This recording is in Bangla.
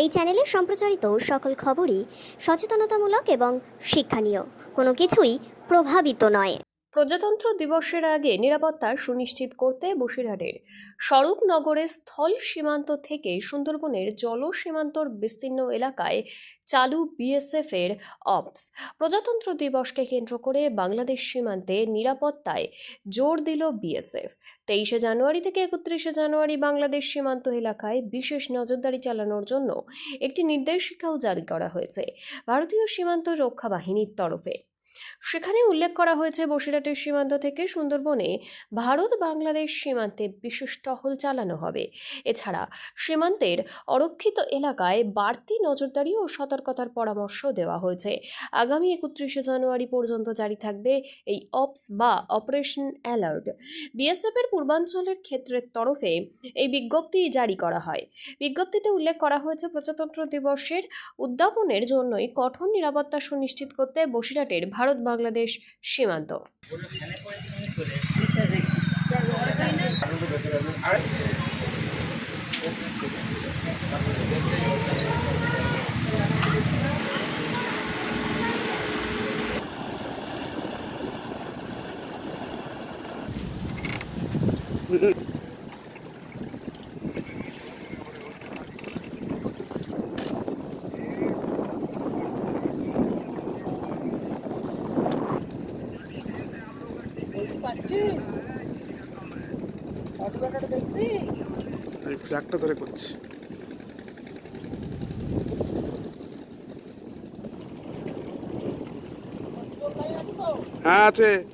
এই চ্যানেলে সম্প্রচারিত সকল খবরই সচেতনতামূলক এবং শিক্ষণীয়। কোনো কিছুই প্রভাবিত নয়। প্রজাতন্ত্র দিবসের আগে নিরাপত্তা সুনিশ্চিত করতে বসিরহাটের স্বরূপনগরের স্থল সীমান্ত থেকে সুন্দরবনের জল সীমান্তর বিস্তীর্ণ এলাকায় চালু বিএসএফ এর অপস। প্রজাতন্ত্র দিবসকে কেন্দ্র করে বাংলাদেশ সীমান্তে নিরাপত্তায় জোর দিল বিএসএফ। তেইশে জানুয়ারি থেকে একত্রিশে জানুয়ারি বাংলাদেশ সীমান্ত এলাকায় বিশেষ নজরদারি চালানোর জন্য একটি নির্দেশিকাও জারি করা হয়েছে। ভারতীয় সীমান্ত রক্ষা বাহিনীর তরফে। সেখানে উল্লেখ করা হয়েছে বসিরহাটের সীমান্ত থেকে সুন্দরবনে ভারত বাংলাদেশ সীমান্তে বিশেষ টহল চালানো হবে। এছাড়া সীমান্তের অরক্ষিত এলাকায় বাড়তি নজরদারি ও সতর্কতার পরামর্শ দেওয়া হয়েছে। আগামী একত্রিশে জানুয়ারি পর্যন্ত জারি থাকবে এই অপস বা অপারেশন অ্যালার্ট। বিএসএফের পূর্বাঞ্চলের ক্ষেত্রের তরফে এই বিজ্ঞপ্তি জারি করা হয়। বিজ্ঞপ্তিতে উল্লেখ করা হয়েছে প্রজাতন্ত্র দিবসের উদ্যাপনের জন্যই কঠোর নিরাপত্তা সুনিশ্চিত করতে বসিরহাটের ভারত বাংলাদেশ সীমান্ত। ব্যাটাটা দেখবি ধরে করছি হ্যাঁ আছে।